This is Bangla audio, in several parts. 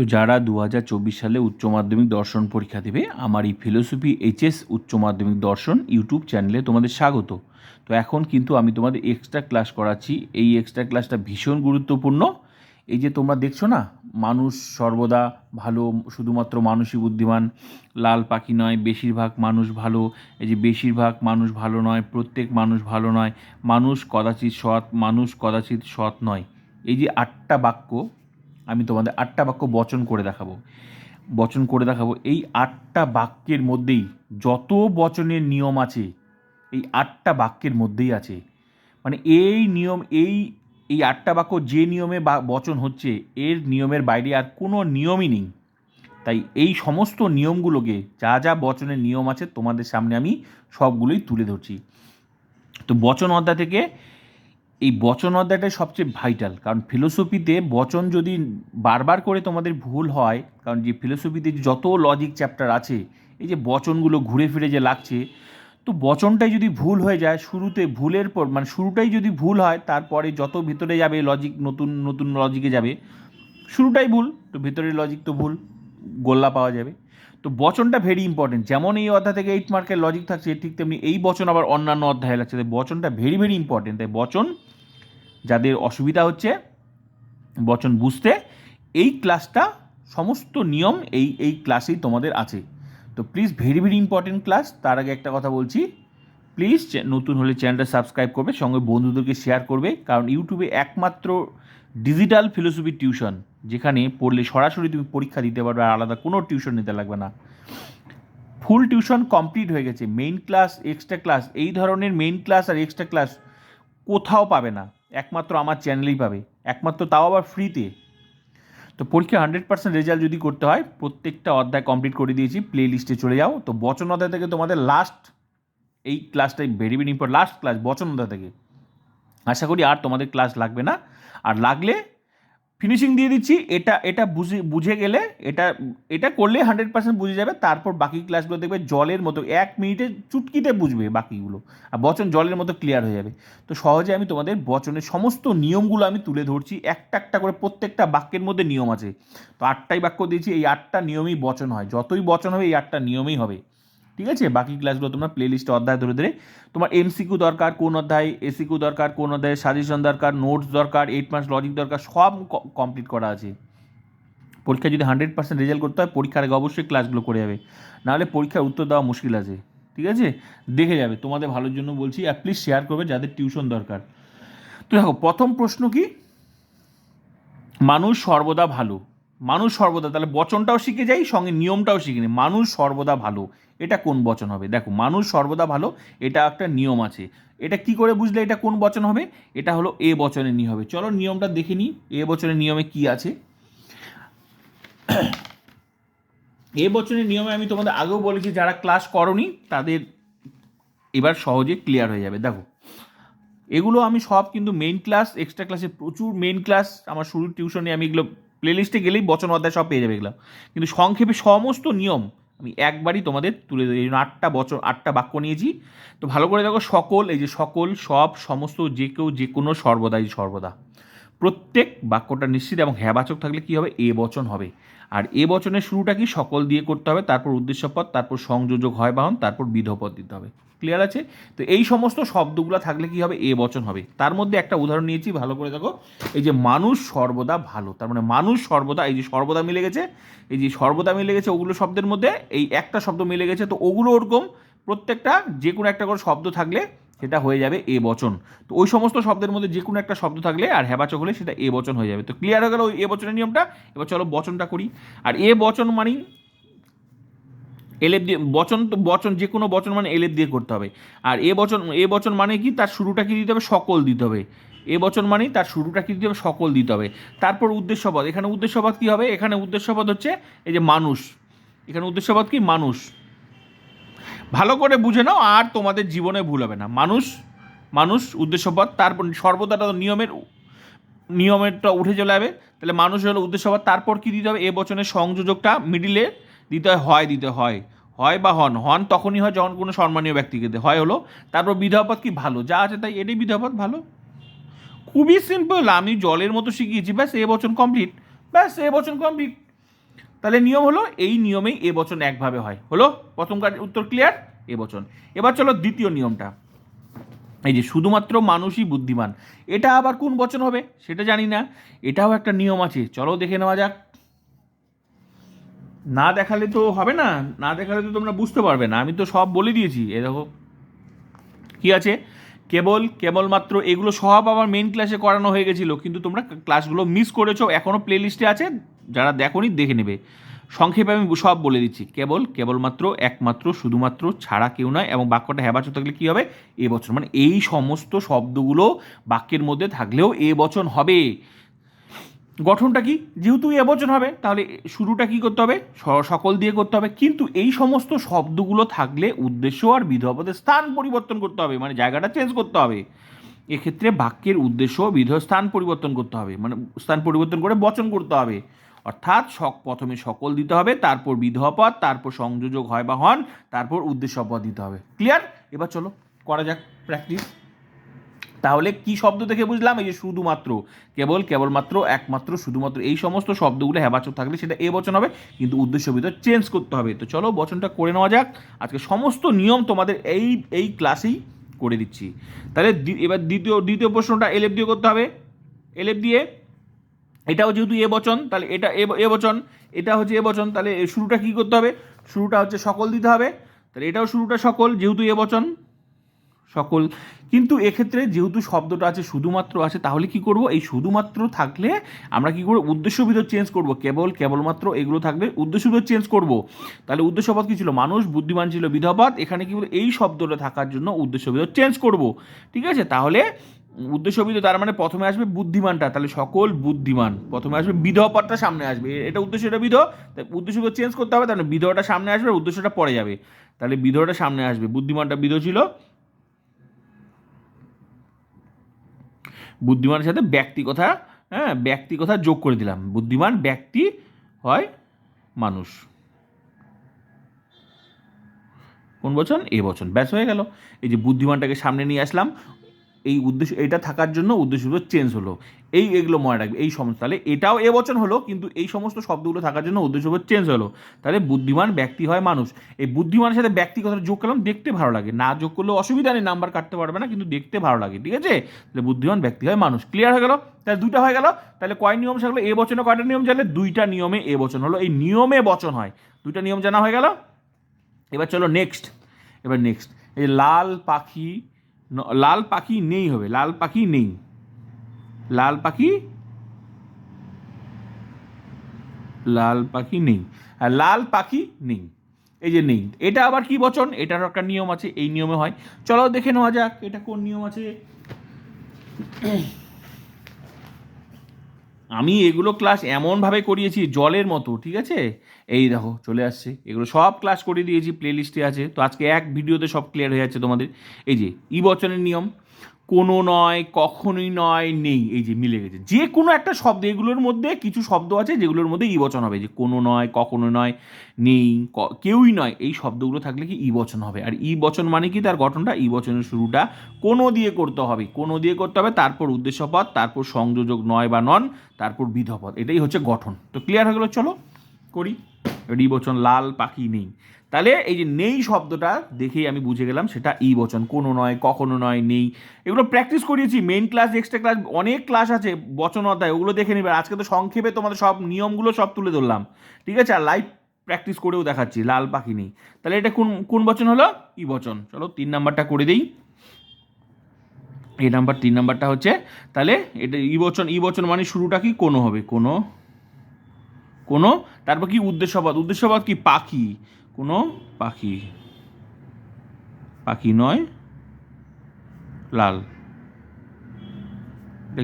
তো যারা দু হাজার চব্বিশ সালে উচ্চ মাধ্যমিক দর্শন পরীক্ষা দেবে আমার এই ফিলোসফি এইচএস উচ্চ মাধ্যমিক দর্শন ইউটিউব চ্যানেলে তোমাদের স্বাগত। তো এখন কিন্তু আমি তোমাদের এক্সট্রা ক্লাস করাচ্ছি। এই এক্সট্রা ক্লাসটা ভীষণ গুরুত্বপূর্ণ। এই যে তোমরা দেখছ না, মানুষ সর্বদা ভালো, শুধুমাত্র মানুষই বুদ্ধিমান, লাল পাখি নয়, বেশিরভাগ মানুষ ভালো। এই যে বেশিরভাগ মানুষ ভালো নয়, প্রত্যেক মানুষ ভালো নয়। মানুষ কদাচিৎ সৎ, মানুষ কদাচিৎ সৎ নয়। এই যে আটটা বাক্য আমি তোমাদের আটটা বাক্য বচন করে দেখাবো। বচন করে দেখাবো। এই আটটা বাক্যের মধ্যেই যত বচনের নিয়ম আছে, এই আটটা বাক্যের মধ্যেই আছে। মানে এই নিয়ম, এই এই আটটা বাক্য যে নিয়মে বচন হচ্ছে, এর নিয়মের বাইরে আর কোনো নিয়মই নেই। তাই এই সমস্ত নিয়মগুলোকে, যা যা বচনের নিয়ম আছে, তোমাদের সামনে আমি সবগুলোই তুলে ধরছি। তো বচন অধ্যায় থেকে এই বচন অধ্যায়টাই সবচেয়ে ভাইটাল কারণ ফিলোসফিতে বচন যদি বারবার করে তোমাদের ভুল হয়, কারণ যে ফিলোসফিতে যত লজিক চ্যাপ্টার আছে, এই যে বচনগুলো ঘুরে ফিরে যে লাগছে, তো বচনটাই যদি ভুল হয়ে যায়, শুরুতে ভুলের পর মানে শুরুটাই যদি ভুল হয়, তারপরে যত ভিতরে যাবে লজিক নতুন নতুন লজিকে যাবে, শুরুটাই ভুল, তো ভিতরের লজিক তো ভুল, গোল্লা পাওয়া যাবে। তো বচনটা ভেরি ইম্পর্টেন্ট যেমন এই অধ্যায় থেকে এইট মার্কের লজিক থাকছে, ঠিক তেমনি এই বচন আবার অন্যান্য অধ্যায়ে লাগছে তাই বচনটা ভেরি ভেরি ইম্পর্টেন্ট তাই বচন যাদের অসুবিধা হচ্ছে বচন বুঝতে, এই ক্লাসটা সমস্ত নিয়ম এই এই ক্লাসেই তোমাদের আছে। তো please very very important class তার আগে একটা কথা বলছি। প্লিজ নতুন হলে চ্যানেলটা সাবস্ক্রাইব করবে, সঙ্গে বন্ধুদেরকে শেয়ার করবে। কারণ ইউটিউবে একমাত্র ডিজিটাল ফিলোসফি টিউশন যেখানে পড়লে সরাসরি তুমি পরীক্ষা দিতে পারবে আর আলাদা কোনো টিউশন নিতে লাগবে না। ফুল টিউশন কমপ্লিট হয়ে গেছে। মেইন ক্লাস এক্সট্রা ক্লাস এই ধরনের মেইন ক্লাস আর এক্সট্রা ক্লাস কোথাও পাবে না। একমাত্র আমার চ্যানেলেই পাবে, একমাত্র তাও আবার ফ্রিতে তো পরীক্ষা হান্ড্রেড পার্সেন্ট রেজাল্ট যদি করতে হয়, প্রত্যেকটা অধ্যায় কমপ্লিট করে দিয়েছি প্লে লিস্টে চলে যাও। তো বচন অধ্যায় থেকে তোমাদের লাস্ট এই ক্লাসটাই very very important last class বচন অধ্যায় থেকে। আশা করি আর তোমাদের ক্লাস লাগবে না। আর লাগলে ফিনিশিং দিয়ে দিচ্ছি, এটা এটা বুঝে বুঝে গেলে এটা এটা করলে হান্ড্রেড পার্সেন্ট বুঝে যাবে, তারপর বাকি ক্লাসগুলো দেখবে জলের মতো এক মিনিটে চুটকিতে বুঝবে বাকিগুলো, আর বচন জলের মতো ক্লিয়ার হয়ে যাবে। তো সহজে আমি তোমাদের বচনের সমস্ত নিয়মগুলো আমি তুলে ধরছি, একটা একটা করে প্রত্যেকটা বাক্যের মধ্যে নিয়ম আছে। তো আটটাই বাক্য দিয়েছি, এই আটটা নিয়মই বচন হয়, যতই বচন হবে এই আটটা নিয়মেই হবে। ঠিক আছে? বাকি ক্লাসগুলো তোমরা প্লে লিস্টে অধ্যায় ধরে ধরে। তোমার এমসিকিউ দরকার, কোন অধ্যায়? এসিকিউ দরকার, কোন অধ্যায়ে? সাজেশন দরকার নোটস দরকার এইট মার্কস লজিক দরকার, সব কমপ্লিট করা আছে। পরীক্ষা যদি হান্ড্রেড পার্সেন্ট রেজাল্ট করতে হয়, পরীক্ষার আগে অবশ্যই ক্লাসগুলো করে যাবে। নাহলে পরীক্ষার উত্তর দেওয়া মুশকিল আছে। ঠিক আছে? দেখে যাবে। তোমাদের ভালোর জন্য বলছি আর প্লিজ শেয়ার করবে যাদের টিউশন দরকার। তো দেখো, প্রথম প্রশ্ন কি? মানুষ সর্বদা ভালো। মানুষ সর্বদা, তাহলে বচনটাও শিখে যাই, সঙ্গে নিয়মটাও শিখে নিই। মানুষ সর্বদা ভালো, এটা কোন বচন হবে? দেখো, মানুষ সর্বদা ভালো, এটা একটা নিয়ম আছে। এটা কি করে বুঝলে এটা কোন বচন হবে? এটা হলো এ বচনের নিয়ম হবে। চলো নিয়মটা দেখে নিই, এ বচনের নিয়মে কি আছে। এ বচনের নিয়মে আমি তোমাদের আগেও বলেছি, যারা ক্লাস করনি, তাদের এবার সহজে ক্লিয়ার হয়ে যাবে। দেখো, এগুলো আমি সব কিন্তু মেইন ক্লাস এক্সট্রা ক্লাসে প্রচুর মেইন ক্লাস আমার শুরুর টিউশনে আমি এগুলো প্লেলিস্টে গেলেই বচন অধ্যায় সব পেয়ে যাবে এগুলো। কিন্তু সংক্ষেপে সমস্ত নিয়ম আমি একবারই তোমাদের তুলে দিই এই আটটা বছর আটটা বাক্য নিয়েছি। তো ভালো করে দেখো, সকল, এই যে সকল, সব, সমস্ত, যে কেউ, যে কোনো, সর্বদাই সর্বদা। প্রত্যেক বাক্যটা নিশ্চিত এবং হ্যাবাচক থাকলে কি হবে? এ বচন হবে। আর এ বচনের শুরুটা কি? সকল দিয়ে করতে হবে, তারপর উদ্দেশ্যপদ তারপর সংযোজক হয় বাহন, তারপর বিধপদ দিতে হবে। ক্লিয়ার আছে। তো এই সমস্ত শব্দগুলো থাকলে কি হবে? এ বচন হবে। তার মধ্যে একটা উদাহরণ নিয়েছি, ভালো করে দেখো। এই যে মানুষ সর্বদা ভালো, তার মানে মানুষ সর্বদা, এই যে সর্বদা মিলে গেছে, এই যে সর্বদা মিলে গেছে ওগুলো শব্দের মধ্যে, এই একটা শব্দ মিলে গেছে, তো ওগুলো ওরকম প্রত্যেকটা যে কোনো একটা করে শব্দ থাকলে সেটা হয়ে যাবে এ বচন। তো ওই সমস্ত শব্দের মধ্যে যে কোনো একটা শব্দ থাকলে আর হ্যাবাচক হলে সেটা এ বচন হয়ে যাবে। তো ক্লিয়ার হয়ে গেল ওই এ বচনের নিয়মটা, এবার চলো বচনটা করি। আর এ বচন মানেই এলেপ দিয়ে বচন তো, বচন যে কোনো বচন মানে এলেপ দিয়ে করতে হবে। আর এ বচন এ বচন মানে কি? তার শুরুটা কি দিতে হবে সকল দিতে হবে। এ বচন মানেই তার শুরুটা কি দিতে হবে সকল দিতে হবে। তারপর উদ্দেশ্যপদ এখানে উদ্দেশ্যপদ কী হবে? এখানে উদ্দেশ্যপদ হচ্ছে এই যে মানুষ। এখানে উদ্দেশ্যপদ কি? মানুষ। ভালো করে বুঝে নাও, আর তোমাদের জীবনে ভুল হবে না। মানুষ মানুষ উদ্দেশ্যপদ তারপর সর্বদাটা নিয়মের, নিয়মেরটা উঠে চলে যাবে। তাহলে মানুষ হলো উদ্দেশ্যপদ তারপর কি দিতে হবে? এ বচনের সংযোজকটা মিডিলে দিতে হয় হয় দিতে হয়। হয় বা হন হন তখনই হয় যখন কোনো সম্মানীয় ব্যক্তিকে হয় হলো, তারপর বিধাপদ কি ভালো? যা আছে তাই, এটাই বিধাপদ ভালো। খুবই সিম্পল আমি জলের মতো শিখিয়েছি, ব্যাস, এ বচন কমপ্লিট ব্যাস, এ বচন কমপ্লিট তাহলে নিয়ম হলো, এই নিয়মেই এ বচন একভাবে হয়। হলো, প্রথম কাজ, উত্তর ক্লিয়ার এ বচন। এবার চলো দ্বিতীয় নিয়মটা। এই যে, শুধুমাত্র মানুষই বুদ্ধিমান। এটা আবার কোন বচন হবে? সেটা জানি না। এটাও একটা নিয়ম আছে। চলো দেখে নেওয়া যাক। না দেখালে তো হবে না না দেখালে তো তোমরা বুঝতে পারবে না। আমি তো সব বলে দিয়েছি। এ দেখো, কি আছে? কেবল, কেবলমাত্র এগুলো সব আমার মেন ক্লাসে করানো হয়ে গেছিল। কিন্তু তোমরা ক্লাসগুলো মিস করেছ এখনও প্লে লিস্টে আছে, যারা দেখোনি দেখে নেবে। সংক্ষেপে আমি সব বলে দিচ্ছি। কেবল, কেবলমাত্র, একমাত্র, শুধুমাত্র, ছাড়া কেউ নয় এবং বাক্যটা হ্যাবাচন থাকলে কী হবে? এ বছর। মানে এই সমস্ত শব্দগুলো বাক্যের মধ্যে থাকলেও এ বচন হবে। গঠনটা কি? যেহেতু এ বচন হবে, তাহলে শুরুটা কি করতে হবে? সকল দিয়ে করতে হবে। কিন্তু এই সমস্ত শব্দগুলো থাকলে উদ্দেশ্য আর বিধপদের স্থান পরিবর্তন করতে হবে মানে জায়গাটা চেঞ্জ করতে হবে। এক্ষেত্রে বাক্যের উদ্দেশ্য বিধ স্থান পরিবর্তন করতে হবে মানে স্থান পরিবর্তন করে বচন করতে হবে। অর্থাৎ সক, প্রথমে সকল দিতে হবে, তারপর বিধপদ তারপর সংযোজক হয় বা হন, তারপর উদ্দেশ্য পদ দিতে হবে। ক্লিয়ার এবার চলো, করা যাক প্র্যাকটিস তাহলে কি শব্দ থেকে বুঝলাম? এই যে শুধুমাত্র, কেবল, কেবলমাত্র, একমাত্র, শুধুমাত্র এই সমস্ত শব্দগুলো হ্যাবাচক থাকলে সেটা এ বচন হবে, কিন্তু উদ্দেশ্য ভিতর চেঞ্জ করতে হবে। তো চলো বচনটা করে নেওয়া যাক। আজকে সমস্ত নিয়ম তোমাদের এই এই ক্লাসেই করে দিচ্ছি। তাহলে এবার দ্বিতীয় দ্বিতীয় প্রশ্নটা এলএফ দিয়ে করতে হবে। এলএফ দিয়ে এটাও যেহেতু এ বচন, তাহলে এটা এ বচন, এটা হচ্ছে এ বচন, তাহলে শুরুটা কি করতে হবে? শুরুটা হচ্ছে সকল দিতে হবে। তাহলে এটাও শুরুটা সকল, যেহেতু এ বচন। সকল। কিন্তু এক্ষেত্রে যেহেতু শব্দটা আছে, শুধুমাত্র আছে, তাহলে কি করব? এই শুধুমাত্র থাকলে আমরা কি করব? উদ্দেশ্য ভিতর চেঞ্জ করব। কেবল, কেবলমাত্র এগুলো থাকলে উদ্দেশ্য ভিতর চেঞ্জ করব। তাহলে উদ্দেশ্যপদ কি ছিল? মানুষ, বুদ্ধিমান ছিল, বিধবাদ। এখানে কি বলব এই শব্দটা থাকার জন্য উদ্দেশ্য ভিতর চেঞ্জ করব। ঠিক আছে? তাহলে উদ্দেশ্য বিধ তার মানে প্রথমে আসবে বুদ্ধিমানটা। তাহলে সকল বুদ্ধিমান। প্রথমে আসবে বিধপদটা সামনে আসবে। এটা উদ্দেশ্য, এটা বিধ। উদ্দেশ্য চেঞ্জ করতে হবে। তাহলে বিধটা সামনে আসবে, উদ্দেশ্যটা পরে যাবে। তাহলে বিধটা সামনে আসবে। বুদ্ধিমানটা বিধ ছিল। বুদ্ধিমানের সাথে ব্যক্তি কথা হ্যাঁ ব্যক্তি কথা যোগ করে দিলাম। বুদ্ধিমান ব্যক্তি হয় মানুষ। কোন বচন? এ বচন। ব্যাস হয়ে গেল। এই যে বুদ্ধিমানটাকে সামনে নিয়ে আসলাম। এই উদ্দেশ্য, এটা থাকার জন্য উদ্দেশ্যগুলো চেঞ্জ হলো। এই এগুলো মনে রাখবে, এই সমস্ত। তাহলে এটাও এ হলো, কিন্তু এই সমস্ত শব্দগুলো থাকার জন্য উদ্দেশ্যগুলো চেঞ্জ হলো। তাহলে বুদ্ধিমান ব্যক্তি হয় মানুষ। এই বুদ্ধিমানের সাথে ব্যক্তি কথা যোগ করলাম, দেখতে ভালো লাগে। না যোগ করলেও অসুবিধা নেই নাম্বার কাটতে পারবে না, কিন্তু দেখতে ভালো লাগে, ঠিক আছে? তাহলে বুদ্ধিমান ব্যক্তি হয় মানুষ। ক্লিয়ার হয়ে গেল? তাহলে দুইটা হয়ে গেল? তাহলে কয় নিয়ম থাকল এ বচনে কয়টা নিয়ম জানলে দুইটা নিয়মে এ বচন হলো। এই নিয়মে বচন হয়। দুইটা নিয়ম জানা হয়ে গেল? এবার চলো নেক্সট এবার নেক্সট এই লাল পাখি লাল পাখি নেই হবে, লাল পাখি নেই। লাল পাখি? লাল পাখি নেই। আর লাল পাখি নেই। এই যে নেই, এটা আবার কি বচন? এটারও একটা নিয়ম আছে, এই নিয়মে হয়। চলো দেখে নেওয়া যাক, এটা কোন নিয়ম আছে? আমি এগুলো ক্লাস এমনভাবে করিয়েছি জলের মতো, ঠিক আছে? এই দেখো, চলে আসছে। এগুলো সব ক্লাস করিয়ে দিয়েছি প্লে লিস্টে আছে। তো আজকে এক ভিডিওতে সব ক্লিয়ার হয়ে যাচ্ছে তোমাদের। এই যে ই বচনের নিয়ম। কোনো নয়, কখনোই নয়, নেই। এই যে মিলে গেছে। যে কোনো একটা শব্দ, এগুলোর মধ্যে কিছু শব্দ আছে যেগুলোর মধ্যে ই বচন হবে। যে কোনো নয়, কখনো নয়, নেই কেউই নয়, এই শব্দগুলো থাকলে কি ই বচন হবে? আর ই বচন মানে কি? তার গঠনটা ই বচনের শুরুটা কোনো দিয়ে করতে হবে। কোনো দিয়ে করতে হবে, তারপর উদ্দেশ্যপদ তারপর সংযোজক নয় বা নন, তারপর বিধপদ এটাই হচ্ছে গঠন। তো ক্লিয়ার হয়ে গেলো? চলো, করি। ই বচন লাল পাখি নেই। তাহলে এই যে নেই শব্দটা দেখেই আমি বুঝে গেলাম সেটা ই বচন। কোনো নয়, কখনো নয়, নেই। এগুলো প্র্যাকটিস করিয়েছি মেন ক্লাস এক্সট্রা ক্লাস অনেক ক্লাস আছে বচন অধ্যায়, ওগুলো দেখে নেবে। আজকে তো সংক্ষেপে তোমাদের সব নিয়মগুলো সব তুলে ধরলাম। ঠিক আছে? আর লাইভ প্র্যাকটিস করেও দেখাচ্ছি, লাল পাখি নেই। তাহলে এটা কোন কোন বচন হলো? ই বচন। চলো তিন নাম্বারটা করে দিই। এই নাম্বার, তিন নাম্বারটা হচ্ছে, তাহলে এটা ই বচন ই বচন মানে শুরুটা কি? কোনো হবে, কোনো কোনো, তারপর কি উদ্দেশ্যপদ উদ্দেশ্যপদ কি পাখি? কোনো পাখি। পাখি নয়, লাল।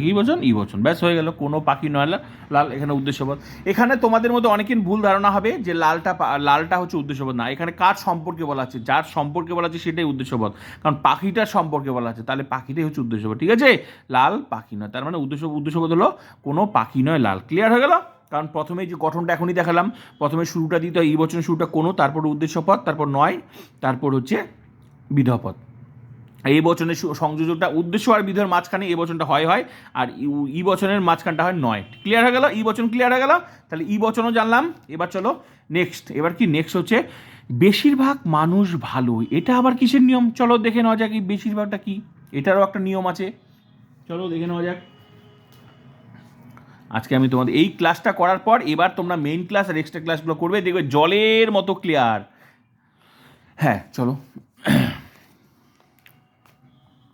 কি বচন? ই বচন। ব্যাস, হয়ে গেল। কোনো পাখি নয় লাল, এখানে উদ্দেশ্যপদ এখানে তোমাদের মধ্যে অনেকের ভুল ধারণা হবে যে লালটা লালটা হচ্ছে উদ্দেশ্যপদ না। এখানে কার সম্পর্কে বলা আছে? যার সম্পর্কে বলা আছে সেটাই উদ্দেশ্যপদ কারণ পাখিটার সম্পর্কে বলা আছে। তাহলে পাখিটাই হচ্ছে উদ্দেশ্যপদ ঠিক আছে? লাল পাখি নয়। তার মানে উদ্দেশ্য উদ্দেশ্যপদ হলো কোনো পাখি নয়, লাল। ক্লিয়ার হয়ে গেল? কারণ প্রথমে যে গঠনটা এখনই দেখালাম, প্রথমে শুরুটা দিতে হয়, এই বছরের শুরুটা কোনো, তারপর উদ্দেশ্যপদ তারপর নয়, তারপর হচ্ছে বিধপদ এই বচনের সু- সংযোজকটা উদ্দেশ্য আর বিধের মাঝখানে এই বচনটা হয় হয়, আর ই- ই বচনের মাঝখানটা হয় নয়। ক্লিয়ার হয়ে গেল? ই বচন ক্লিয়ার হয়ে গেল? তাহলে ই বচনও জানলাম। এবার চলো নেক্সট এবার কি নেক্সট হচ্ছে? বেশিরভাগ মানুষ ভালো এটা আবার কিসের নিয়ম? চলো দেখে নেওয়া যাক এই বেশিরভাগটা কি। এটারও একটা নিয়ম আছে। চলো দেখে নেওয়া যাক। আজকে আমি তোমাদের, এই ক্লাসটা করার পর এবার তোমরা মেইন ক্লাস আর এক্সট্রা ক্লাসগুলো করবে, দেখবে জলের মতো ক্লিয়ার হ্যাঁ চলো।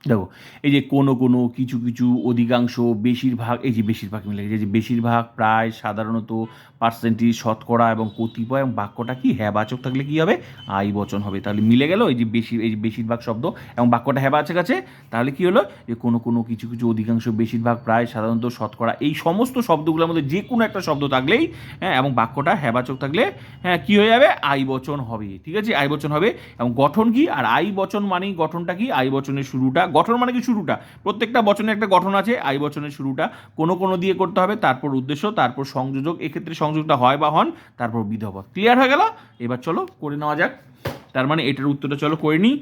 দেখো, এই যে কোনো কোনো কিছু কিছু অধিকাংশ বেশিরভাগ, এই যে বেশিরভাগ মিলে গেছে যে বেশিরভাগ প্রায় সাধারণত পার্সেন্টেজ শতকরা এবং কতিপয় এবং বাক্যটা কি? হ্যাঁ বাচক থাকলে কি হবে? আই বচন হবে। তাহলে মিলে গেল এই যে বেশি, এই যে বেশিরভাগ শব্দ এবং বাক্যটা হ্যাঁ বাচক আছে। তাহলে কি হলো? যে কোনো কোনো কিছু কিছু অধিকাংশ বেশিরভাগ প্রায় সাধারণত শতকরা, এই সমস্ত শব্দগুলোর মধ্যে যে কোনো একটা শব্দ থাকলেই হ্যাঁ এবং বাক্যটা হ্যাঁ বাচক থাকলে হ্যাঁ কী হয়ে যাবে? আই বচন হবে। ঠিক আছে? আই বচন হবে। এবং গঠন কি? আর আই বচন মানেই গঠনটা কি? আই বচনের শুরুটা গঠন মানে কি শুরুটা? প্রত্যেকটা বচনে একটা গঠন আছে, আই বচনের শুরুটা। কোনো কোনো দিয়ে করতে হবে, তারপর উদ্দেশ্য, তারপর সংযোজক, এক্ষেত্রে সংযোগটা হয় বা হন, তারপর বিধবত। ক্লিয়ার হয়ে গেল? এবার চলো করে নেওয়া যাক। তার মানে এটার উত্তরটা চলো করে নিই।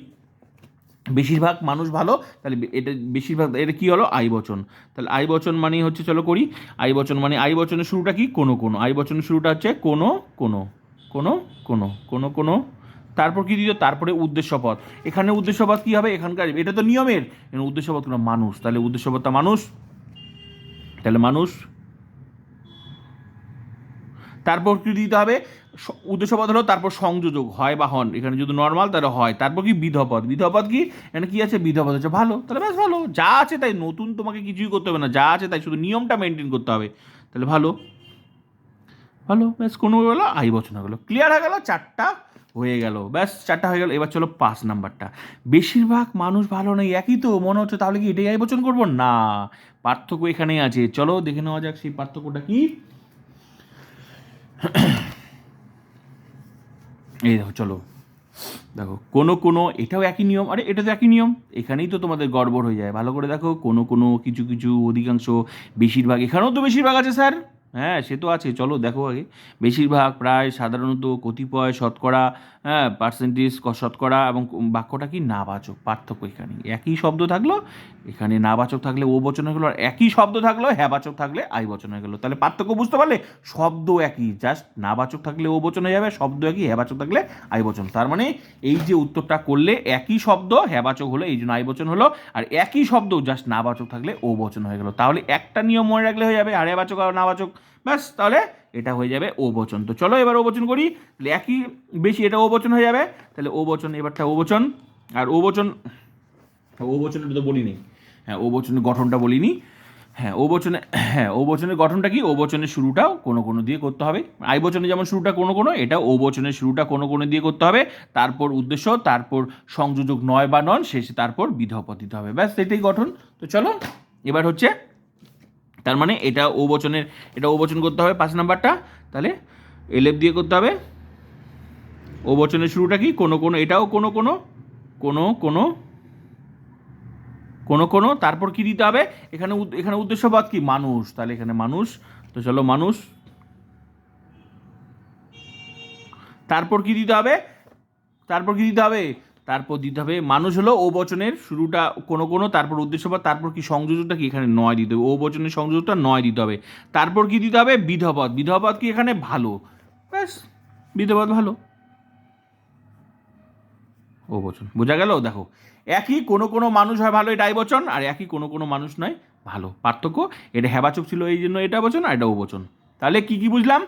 বেশিরভাগ মানুষ ভালো, তাহলে এটা বেশিরভাগ, এটা কী হলো? আই বচন। তাহলে আই বচন মানেই হচ্ছে চলো করি। আই বচন মানে আই বচনের শুরুটা কি? কোনো কোনো। আই বচনের শুরুটা হচ্ছে কোনো কোনো কোনো কোনো কোনো কোনো তারপর কি দিত তারপরে উদ্দেশ্যপদ এখানে উদ্দেশ্যপদ কি হবে? এখানকার, এটা তো নিয়মের। উদ্দেশ্যপদ কোনো মানুষ। তাহলে উদ্দেশ্যপদটা মানুষ? তাহলে মানুষ? তারপর কি দিতে হবে? উদ্দেশ্যপদ হলো তারপর সংযোজক, হয় বা হন। এখানে যদি নর্মাল তাহলে হয়। তারপর কি বিধপদ বিধপদ কি? এখানে কি আছে? বিধপদ হচ্ছে ভালো। তাহলে বেশ ভালো। যা আছে তাই। নতুন তোমাকে কিছুই করতে হবে না। যা আছে তাই। শুধু নিয়মটা মেনটেন করতে হবে। তাহলে ভালো। ভালো। ব্যাস কোনো হলো? আই হয়ে গেলো ক্লিয়ার হয়ে গেল? চারটা হয়ে গেল। ব্যাস, চারটা হয়ে গেল। এবার চলো পাঁচ নাম্বারটা। বেশিরভাগ মানুষ ভালো নেই, একই তো। মনে হচ্ছে তাহলে কি এটাই আই করব? না। পার্থক্য এখানেই আছে। চলো দেখে নেওয়া যাক সেই পার্থক্যটা কি। এই দেখো, চলো। দেখো, কোনো কোনো, এটাও একই নিয়ম। আরে, এটা তো একই নিয়ম। এখানেই তো তোমাদের গড়বড় হয়ে যায়। ভালো করে দেখো, কোনো কোনো, কিছু কিছু, অধিকাংশ, বেশিরভাগ, এখানেও তো বেশিরভাগ আছে, স্যার। হ্যাঁ সে তো আছে চলো দেখো আগে। বেশিরভাগ প্রায় সাধারণত কতিপয় শতকরা হ্যাঁ পার্সেন্টেজ শতকরা এবং বাক্যটা কি? নাবাচক। পার্থক্য এখানে। একই শব্দ থাকল, এখানে নাবাচক থাকলে ও বচন হয়ে গেলো, আর একই শব্দ থাকল হ্যাঁ বাচক থাকলে আই বচন হয়ে গেলো। তাহলে পার্থক্য বুঝতে পারলে শব্দ একই। জাস্ট নাবাচক থাকলে ও বচন হয়ে যাবে, শব্দ একই হ্যাঁ বাচক থাকলে আই বচন। তার মানে এই যে উত্তরটা করলে একই শব্দ হ্যাঁ বাচক হলো, এই জন্য আই বচন হলো, আর একই শব্দ জাস্ট নাবাচক থাকলে ও বচন হয়ে গেলো। তাহলে একটা নিয়ম মনে রাখলে হয়ে যাবে, আর হ্যাঁ বাচক, আর নাবাচক। ব্যাস, তাহলে এটা হয়ে যাবে ও বচন। তো চলো এবার ও বচন করি। তাহলে একই বেশি এটা ও বচন হয়ে যাবে। তাহলে ও বচন, এবারটা ও বচন। আর ও বচন, ও বচনটা তো বলিনি। হ্যাঁ ও বচনের গঠনটা বলিনি। হ্যাঁ ও বচনে হ্যাঁ ও বচনের গঠনটা কি? ও বচনের শুরুটাও কোনো কোনো দিয়ে করতে হবে। আই বচনে যেমন শুরুটা কোনো কোনো, এটা ও বচনের শুরুটা কোনো কোনো দিয়ে করতে হবে। তারপর উদ্দেশ্য, তারপর সংযোজক নয় বা নন, শেষে তারপর বিধপদ দিতে হবে। ব্যাস, এটাই গঠন। তো চলো, এবার হচ্ছে তার মানে এটা ও বচনের, এটা ও বচন করতে হবে পাঁচ নাম্বারটা। তাহলে এলেপ দিয়ে করতে হবে। ও বচনের শুরুটা কি? কোনো কোনো, এটাও কোনো কোনো কোনো কোনো কোনো কোনো, তারপর কি দিতে হবে? এখানে এখানে উদ্দেশ্যবাদ কি? মানুষ। তাহলে এখানে মানুষ, তো চলো মানুষ। তারপর কি দিতে হবে? তারপর কি দিতে হবে? তারপর দিতে হবে। মানুষ হলো ও বচনের শুরুটা কোনো কোনো, তারপর উদ্দেশ্য বা তারপর কি সংযোজকটা কি এখানে নয় দিতে হবে। ও বচনের সংযোজকটা নয় দিতে হবে। তারপর কি দিতে হবে? বিধপদ বিধপদ কি এখানে? ভালো। ব্যাস বিধপদ ভালো। ও বচন। বোঝা গেল? দেখো, একই কোনো কোনো মানুষ হয় ভালো এটা বচন, আর একই কোনো কোনো মানুষ নয়, ভালো। পার্থক্য, এটা হ্যাবাচক ছিল এই জন্য এটা বচন, আর এটা ও বচন। তাহলে কি কি বুঝলাম?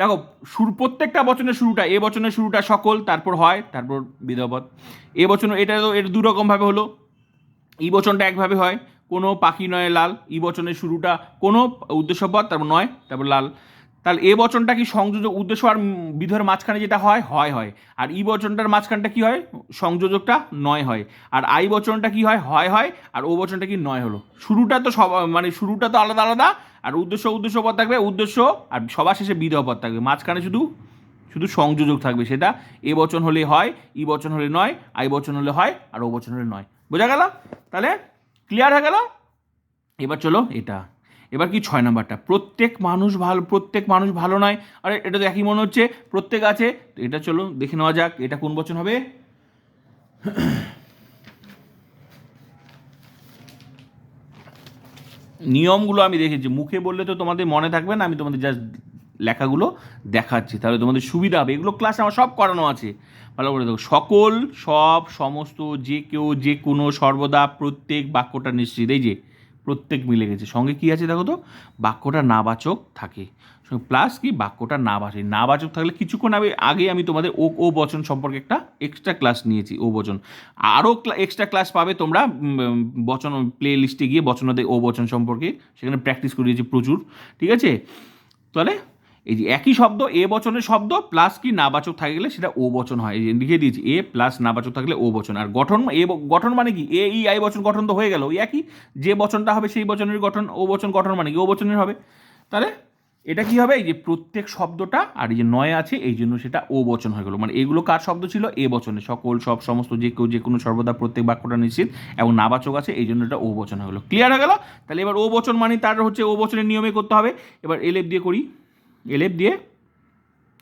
দেখো, শুরু, প্রত্যেকটা বচনের শুরুটা, এ বচনের শুরুটা সকল, তারপর হয়, তারপর বিধবত এ বচন, এটা তো, এটা দুরকমভাবে হলো। ই বচনটা একভাবে হয়, কোনো পাখি নয় লাল, ই বচনের শুরুটা কোনো উদ্দেশ্যপদ তারপর নয়, তারপর লাল। তাহলে এ বচনটা কি সংযোজক উদ্দেশ্য আর বিধের মাঝখানে যেটা হয় হয় হয়। আর ই বচনটার মাঝখানটা কি হয়? সংযোজকটা নয় হয়। আর আই বচনটা কি হয়? হয় হয়। আর ও বচনটা কি নয় হলো। শুরুটা তো সব মানে শুরুটা তো আলাদা আলাদা। আর উদ্দেশ্য উদ্দেশ্য পদ থাকবে, উদ্দেশ্য আর সবার শেষে বিধেয় পদ থাকবে। মাঝখানে শুধু শুধু সংযোজক থাকবে সেটা। এ বচন হলে হয়, ই বচন হলে নয়, আই বচন হলে হয়, আর ও বচন হলে নয়। বোঝা গেল? তাহলে ক্লিয়ার হয়ে গেল? এবার চলো এটা। এবার কি ছয় নাম্বারটা? প্রত্যেক মানুষ ভালো, প্রত্যেক মানুষ ভালো নয়। আরে, এটা তো একই মনে হচ্ছে। প্রত্যেক আছে। তো এটা চলো দেখে নেওয়া যাক, এটা কোন বচন হবে? নিয়মগুলো আমি দেখেছি। মুখে বললে তো তোমাদের মনে থাকবে না, আমি তোমাদের জাস্ট লেখাগুলো দেখাচ্ছি। তাহলে তোমাদের সুবিধা হবে। এগুলো ক্লাস আমার সব করানো আছে। ভালো করে দেখো। সকল, সব, সমস্ত, যে কেউ, যে কোনো, সর্বদা প্রত্যেক বাক্যটা নিশ্চিত। এই যে প্রত্যেক মিলে গেছে। সঙ্গে কি আছে দেখো তো? বাক্যটা নাবাচক থাকে। প্লাস কি? বাক্যটা না নাবাচক। নাবাচক থাকলে কিছুক্ষণ আমি আগে আমি তোমাদের ও ও বচন সম্পর্কে একটা এক্সট্রা ক্লাস নিয়েছি, ও বচন। আরও এক্সট্রা ক্লাস পাবে তোমরা বচন প্লে লিস্টে গিয়ে বচনাতে ও বচন সম্পর্কে। সেখানে প্র্যাকটিস করিয়েছি প্রচুর। ঠিক আছে? তাহলে এই যে একই শব্দ, এ বচনের শব্দ প্লাস কি নাবাচক থাকে গেলে সেটা ও বচন হয়। এই লিখে দিয়েছি, এ প্লাস নাবাচক থাকলে ও বচন। আর গঠন, এ গঠন মানে কি? এ, ই, আই বচন গঠন তো হয়ে গেল, ওই একই। যে বচনটা হবে সেই বচনের গঠন, ও বচন গঠন মানে কি? ও বচনের হবে। তাহলে এটা কি হবে? এই যে প্রত্যেক শব্দটা আর এই যে নয় আছে, এই জন্য সেটা ও বচন হয়ে গেল। মানে এগুলো কার শব্দ ছিল? এ বচনে সকল, সব, সমস্ত যে কেউ, যে কোনো, সর্বদা প্রত্যেক বাক্যটা নিশ্চিত এবং নাবাচক আছে, এই জন্য এটা ও বচন হয়ে গেলো। ক্লিয়ার হয়ে গেল? তাহলে এবার ও বচন মানে তার হচ্ছে ও বচনের নিয়মে করতে হবে। এবার এলেপ দিয়ে করি। এলেপ দিয়ে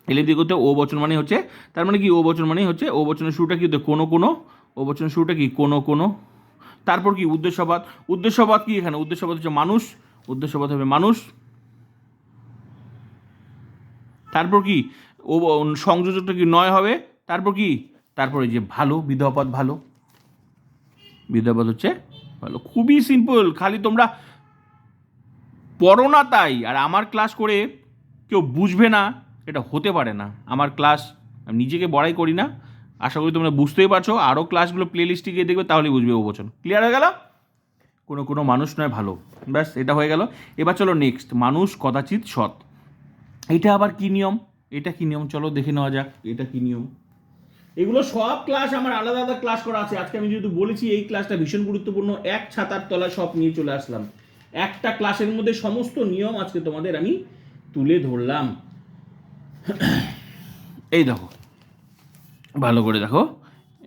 এলেপ দিয়ে করতে ও বচন মানে হচ্ছে, তার মানে কি ও বচন মানে হচ্ছে ও বচনের শুরুটা কি হতে কোনো কোনো ও বচনের শুরুটা কি কোনো কোনো। তারপর কি উদ্দেশ্যবাদ উদ্দেশ্যবাদ কি এখানে? উদ্দেশ্যবাদ হচ্ছে মানুষ, উদ্দেশ্যবাদ হবে মানুষ। তারপর কি? ও সংযোজকটা কি নয় হবে? তারপর কি? তারপরে যে ভালো, বিধবাপদ ভালো। বিধবাপদ হচ্ছে ভালো। খুবই সিম্পল খালি তোমরা পড়ো না তাই। আর আমার ক্লাস করে কেউ বুঝবে না, এটা হতে পারে না। আমার ক্লাস আমি নিজেকে বড়াই করি না। আশা করি তোমরা বুঝতেই পারছ। আরও ক্লাসগুলো প্লে লিস্টে গিয়ে দেখবে, তাহলেই বুঝবে ও বচন। ক্লিয়ার হয়ে গেল? কোনো কোনো মানুষ নয়, ভালো। ব্যাস, এটা হয়ে গেল। এবার চলো নেক্সট মানুষ কদাচিৎ সৎ। এটা আবার কি নিয়ম? এটা কি নিয়ম? চলো দেখে নেওয়া যাক, এটা কি নিয়ম? এগুলো সব ক্লাস আমার আলাদা আলাদা ক্লাস করা আছে। আজকে আমি যেহেতু বলেছি, এই ক্লাসটা ভীষণ গুরুত্বপূর্ণ। এক ছাতার তলায় সব নিয়ে চলে আসলাম। একটা ক্লাসের মধ্যে সমস্ত নিয়ম আজকে তোমাদের আমি তুলে ধরলাম। এই দেখো, ভালো করে দেখো,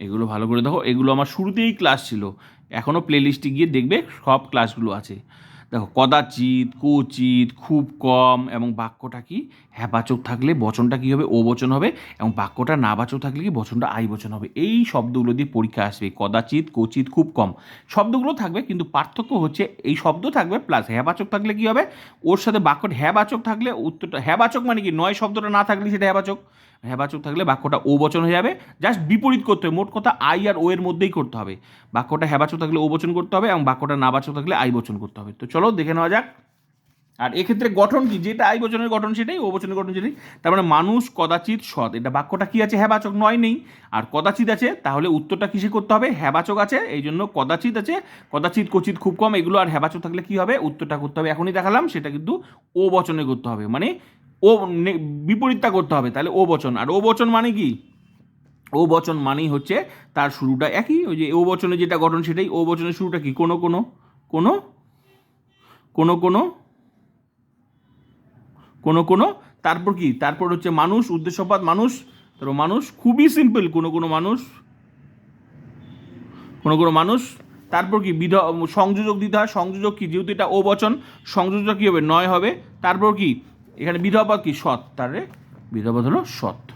এগুলো ভালো করে দেখো, এগুলো আমার শুরুতেই ক্লাস ছিল। এখনও প্লেলিস্টে গিয়ে দেখবে সব ক্লাসগুলো আছে। দেখো, কদাচিৎ কুচিত খুব কম এবং বাক্যটা কি? হ্যাবাচক থাকলে বচনটা কি হবে? ও বচন হবে এবং বাক্যটা নাবাচক থাকলে কি? বচনটা আই বচন হবে। এই শব্দগুলো দিয়ে পরীক্ষা আসবে। কদাচিৎ কচিত খুব কম। শব্দগুলো থাকবে, কিন্তু পার্থক্য হচ্ছে এই শব্দ থাকবে প্লাস হ্যাবাচক থাকলে কি হবে? ওর সাথে বাক্যটা হ্যাবাচক থাকলে উত্তরটা, হ্যাবাচক মানে কি? নয় শব্দটা না থাকলে সেটা হ্যাবাচক। হ্যাবাচক থাকলে বাক্যটা ও বচন হয়ে যাবে। জাস্ট বিপরীত করতে হবে। মোট কথা আই আর ও এর মধ্যেই করতে হবে। বাক্যটা হ্যাবাচক থাকলে ও বচন করতে হবে এবং বাক্যটা নাবাচক থাকলে আই বচন করতে হবে। তো চলো দেখে নেওয়া যাক। আর এক্ষেত্রে গঠন কি? যেটা আই বচনের গঠন সেটাই, ও বচনের গঠন সেটাই। তার মানে মানুষ কদাচিৎ সৎ। এটা বাক্যটা কি আছে? হ্যাবাচক নয় নেই। আর কদাচিৎ আছে, তাহলে উত্তরটা কিসে করতে হবে? হ্যাবাচক আছে, এই জন্য কদাচিৎ আছে। কদাচিৎ কচিত খুব কম। এগুলো আর হ্যাবাচক থাকলে কি হবে? উত্তরটা করতে হবে। এখনই দেখালাম, সেটা কিন্তু ও বচনে করতে হবে। মানে ও বিপরীতটা করতে হবে। তাহলে ও বচন। আর ও বচন মানে কি? ও বচন মানেই হচ্ছে, তার শুরুটা একই। ওই যে ও বচনে যেটা গঠন সেটাই। ও বচনের শুরুটা কি? কোনো কোনো কোনো কোনো কোনো কোনো কোনো, তারপর কি? তারপর হচ্ছে মানুষ উদ্দেশ্যপাত মানুষ, তারপর মানুষ, খুবই সিম্পল কোনো কোনো মানুষ, কোনো কোনো মানুষ, তারপর কি? বিধ, সংযোজক দিতে হয়, সংযোজক কি? যেহেতু এটা ও বচন সংযোজক কী হবে? নয় হবে, তারপর কি? এখানে বিধবাদ কি? সৎ, তারে বিধবাদ হলো সৎ।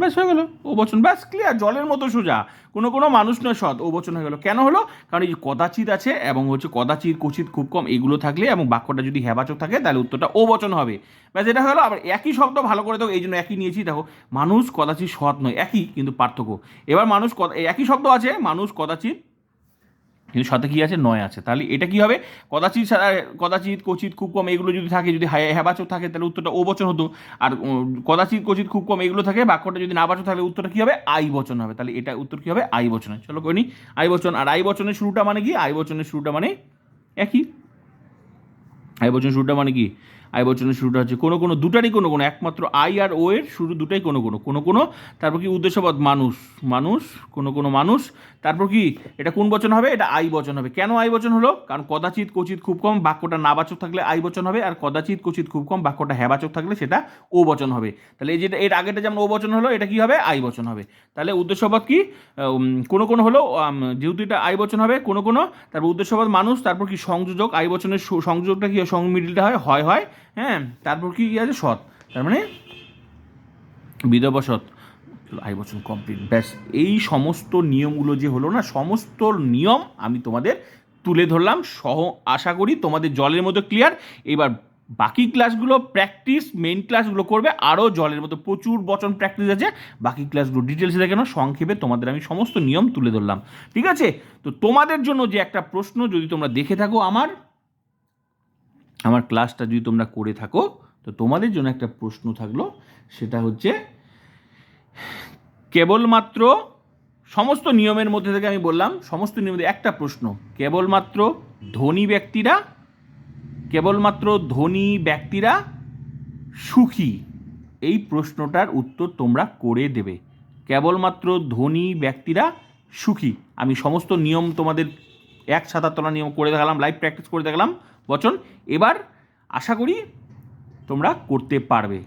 ব্যাস হয়ে গেলো। ও বচন, ব্যাস ক্লিয়ার জলের মতো সোজা। কোনো কোনো মানুষ নয়, সৎ। ও বচন হয়ে গেলো। কেন হলো? কারণ এই যে কদাচিৎ আছে এবং হচ্ছে কদাচিৎ কচিত খুব কম, এগুলো থাকলে এবং বাক্যটা যদি হ্যাবাচক থাকে, তাহলে উত্তরটা ও বচন হবে। ব্যাস এটা হলো, আবার একই শব্দ ভালো করে দেখো, এই জন্য একই নিয়েছি, দেখো। মানুষ কদাচিৎ সৎ নয়, একই, কিন্তু পার্থক্য। এবার মানুষ একই শব্দ আছে, মানুষ কদাচিৎ কিন্তু সাথে কী আছে? নয় আছে। তাহলে এটা কী হবে? কদাচিত কদাচিৎ কচিত খুব কম এগুলো যদি থাকে, যদি হ্যাঁ- হ্যাবাচক থাকে, তাহলে উত্তরটা ও বচন হতো। আর কদাচিত কচিত খুব কম এগুলো থাকে, বাক্যটা যদি না বাচক থাকে উত্তরটা কী হবে? আই বচন হবে। তাহলে এটা উত্তর কী হবে? আই বচনে চলো করি আই বচন। আর আই বচনের শুরুটা মানে কি? আই বচনের শুরুটা মানে একই। আই বচনের শুরুটা মানে কি? আই বচনের শুরুটা হচ্ছে কোনো কোনো, দুটারই কোনো কোনো, একমাত্র আই আর ও এর শুরু দুটাই কোনো কোনো কোনো কোনো, তারপর কি উদ্দেশ্যপদ মানুষ মানুষ, কোনো কোনো মানুষ, তারপর কি, এটা কোন বচন হবে? এটা আই বচন হবে। কেন আই বচন হলো? কারণ কদাচিৎ কচিত খুব কম, বাক্যটা নাবাচক থাকলে আই বচন হবে, আর কদাচিৎ কচিত খুব কম, বাক্যটা হ্যাবাচক থাকলে সেটা ও বচন হবে। তাহলে এই যেটা এর আগেটা যেমন ও বচন হলো, এটা কি হবে? আই বচন হবে। তাহলে উদ্দেশ্যপদ কি? কোনো কোনো হলো যেহেতু এটা আই বচন হবে, কোনো কোনো, তারপর উদ্দেশ্যপদ মানুষ, তারপর কি সংযোজক, আই বচনের সংযোগটা কি হয়? সং, মিডিলটা হয় হয় হয় হ্যাঁ তারপর কি আছে? সৎ। তার মানে বিধবা সৎ। আই বচন কমপ্লিট ব্যাস, এই সমস্ত নিয়মগুলো যে হলো না, সমস্ত নিয়ম আমি তোমাদের তুলে ধরলাম। সহ, আশা করি তোমাদের জলের মতো ক্লিয়ার এবার বাকি ক্লাসগুলো প্র্যাকটিস মেন ক্লাসগুলো করবে। আরও জলের মতো প্রচুর বচন প্র্যাকটিস আছে। বাকি ক্লাসগুলো ডিটেলসে দেখে নাও। সংক্ষেপে তোমাদের আমি সমস্ত নিয়ম তুলে ধরলাম। ঠিক আছে? তো তোমাদের জন্য যে একটা প্রশ্ন, যদি তোমরা দেখে থাকো আমার আমার ক্লাসটা যদি তোমরা করে থাকো, তো তোমাদের জন্য একটা প্রশ্ন থাকল, সেটা হচ্ছে, কেবলমাত্র সমস্ত নিয়মের মধ্যে থেকে আমি বললাম, সমস্ত নিয়মের একটা প্রশ্ন, কেবলমাত্র ধনী ব্যক্তিরা, কেবলমাত্র ধনী ব্যক্তিরা সুখী? এই প্রশ্নটার উত্তর তোমরা করে দেবে। কেবলমাত্র ধনী ব্যক্তিরা সুখী? আমি সমস্ত নিয়ম তোমাদের এক ছাতার তলা নিয়ম করে দেখালাম লাইভ প্র্যাকটিস করে দেখালাম বচন, এবার আশা করি তোমরা করতে পারবে।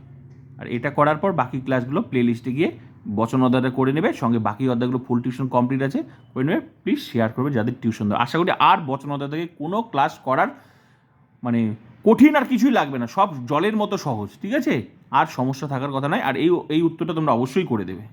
আর এটা করার পর বাকি ক্লাসগুলো প্লে লিস্টে গিয়ে বচন অধ্যায়টা করে নেবে, সঙ্গে বাকি অধ্যায়গুলো ফুল টিউশন কমপ্লিট আছে, করে নেবে প্লিজ শেয়ার করবে যাদের টিউশন দেওয়া আশা করি আর বচন অধ্যায় থেকে কোনো ক্লাস করার মানে কঠিন আর কিছুই লাগবে না, সব জলের মতো সহজ, ঠিক আছে? আর সমস্যা থাকার কথা নয়, আর এই এই উত্তরটা তোমরা অবশ্যই করে দেবে।